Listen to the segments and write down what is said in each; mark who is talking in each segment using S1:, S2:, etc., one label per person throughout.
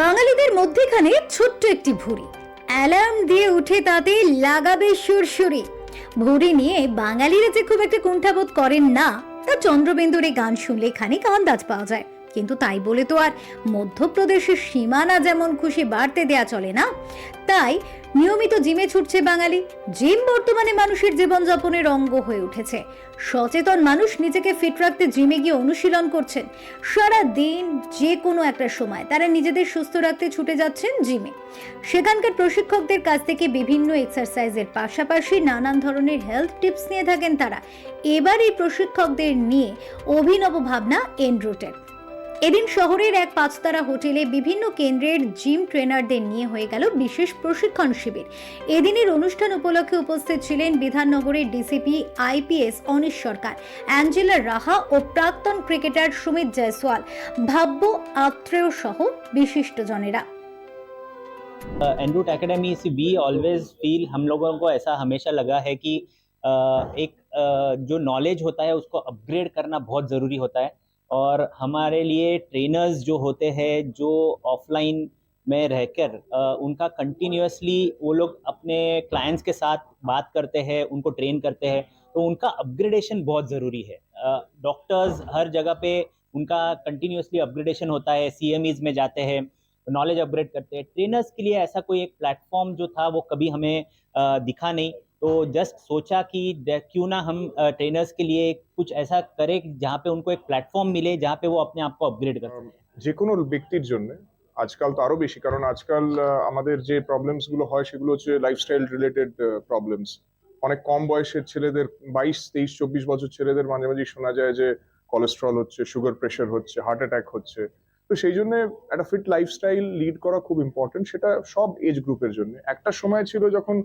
S1: বাঙালিদের মধ্যেখানে ছোট্ট একটি ভুঁড়ি। অ্যালার্ম দিয়ে উঠে তাতে লাগাবে সুরসুরি ভুঁড়ি নিয়ে বাঙালিরা যে খুব একটা কুণ্ঠাবোধ করেন না, তা চন্দ্রবিন্দুর এই গান শুনলে খানিক আন্দাজ পাওয়া যায়। কিন্তু তাই বলে তো আর মধ্যপ্রদেশের সীমানা যেমন খুশি বাড়তে দেয়া চলে না, তাই নিয়মিত জিমে ছুটছে বাঙালি। জিম বর্তমানে মানুষের জীবনযাপনের অঙ্গ হয়ে উঠেছে। সচেতন মানুষ নিজেকে ফিট রাখতে জিমে গিয়ে অনুশীলন করছেন। সারা দিন যে কোনো একটা সময় তারা নিজেদের সুস্থ রাখতে ছুটে যাচ্ছেন জিমে। সেখানকার প্রশিক্ষকদের কাছ থেকে বিভিন্ন এক্সারসাইজের পাশাপাশি নানান ধরনের হেলথ টিপস নিয়ে থাকেন তারা। এবার এই প্রশিক্ষকদের নিয়ে অভিনব ভাবনা এনরুটের এদিন শহরের এক পাঁচতারা হোটেলে বিভিন্ন কেন্দ্রের জিম ট্রেনারদের নিয়ে হয়ে গেল বিশেষ প্রশিক্ষণ শিবির এদিনের অনুষ্ঠান উপলক্ষে উপস্থিত ছিলেন বিধাননগরের DCP IPS Anish Sarkar Angela Raha ও প্রাক্তন ক্রিকেটার সুমিত জয়সওয়াল ভাব্য আত্রেয় সহ বিশিষ্টজনেরা
S2: एनरूट एकेडमी से वी ऑलवेज फील हम लोगों को ऐसा हमेशा लगा है कि अ, एक अ, जो नॉलेज होता है उसको अपग्रेड करना बहुत ज़रूरी होता है और हमारे लिए ट्रेनर्स जो होते हैं, जो ऑफलाइन में रहकर उनका कंटिन्यूसली वो लोग अपने क्लाइंट्स के साथ बात करते हैं, उनको ट्रेन करते हैं तो उनका अपग्रेडेशन बहुत ज़रूरी है। डॉक्टर्स हर जगह पे उनका कंटिन्यूसली अपग्रेडेशन होता है सी में जाते हैं नॉलेज अपग्रेड करते हैं। ट्रेनर्स के लिए ऐसा कोई एक प्लेटफॉर्म जो था, वो कभी हमें दिखा नहीं। तो जस्ट सोचा कि द- क्यों ना हम ट्रेनर्स के लिए कुछ ऐसा करें कि जहाँ पे उनको एक प्लेटफॉर्म मिले जहाँ पे वो अपने आप को अपग्रेड कर सकें
S3: যে কোনো ব্যক্তির জন্য আজকাল তো আরো বেশি কারণ আজকাল আহ, আমাদের যে প্রবলেমস গুলো হয় সেগুলো হচ্ছে লাইফস্টাইল রিলেটেড প্রবলেমস অনেক কম বয়সের ছেলেদের বাইশ তেইশ চব্বিশ বছর ছেলেদের মাঝে মাঝে শোনা যায় যে কোলেস্ট্রল হচ্ছে সুগার প্রেশার হচ্ছে হার্ট অ্যাটাক হচ্ছে তো সেই জন্য একটা ফিট লাইফস্টাইল লিড করা খুব ইম্পর্টেন্ট সেটা সব এজ গ্রুপের জন্য একটা সময় ছিল যখন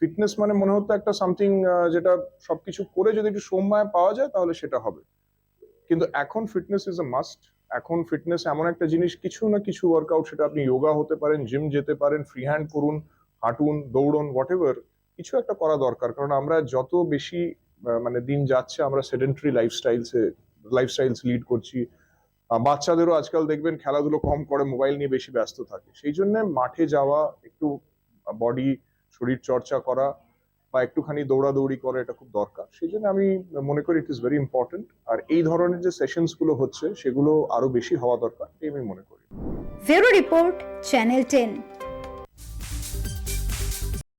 S3: ফিটনেস মানে মনে হতো একটা সামথিং যেটা সবকিছু করে যদি একটু সময় পাওয়া যায় তাহলে সেটা হবে। কিন্তু এখন ফিটনেস ইজ এ মাস্ট এখন ফিটনেস এমন একটা জিনিস, কিছু না কিছু ওয়ার্কআউট সেটা আপনি যোগা হতে পারেন জিম যেতে পারেন ফ্রি হ্যান্ড করুন, হাঁটুন, দৌড়ুন হোয়াট এভার কিছু একটা করা দরকার। কারণ আমরা যত বেশি মানে দিন যাচ্ছে, আমরা সেডেন্টারি লাইফস্টাইলসে লাইফস্টাইলস লিড করছি। বাচ্চাদেরও আজকাল দেখবেন খেলাধুলো কম করে মোবাইল নিয়ে বেশি ব্যস্ত থাকে। সেই জন্য মাঠে যাওয়া, একটু বডি শরীর চর্চা করা বা একটুখানি দৌড়াদৌড়ি করা এটা খুব দরকার। সেই জন্য আমি মনে করি ইট ইজ ভেরি ইম্পর্টেন্ট আর এই ধরনের যে সেশনসগুলো হচ্ছে, সেগুলো আরও বেশি হওয়া দরকার এই আমি মনে করি।
S1: Bureau report, channel ten.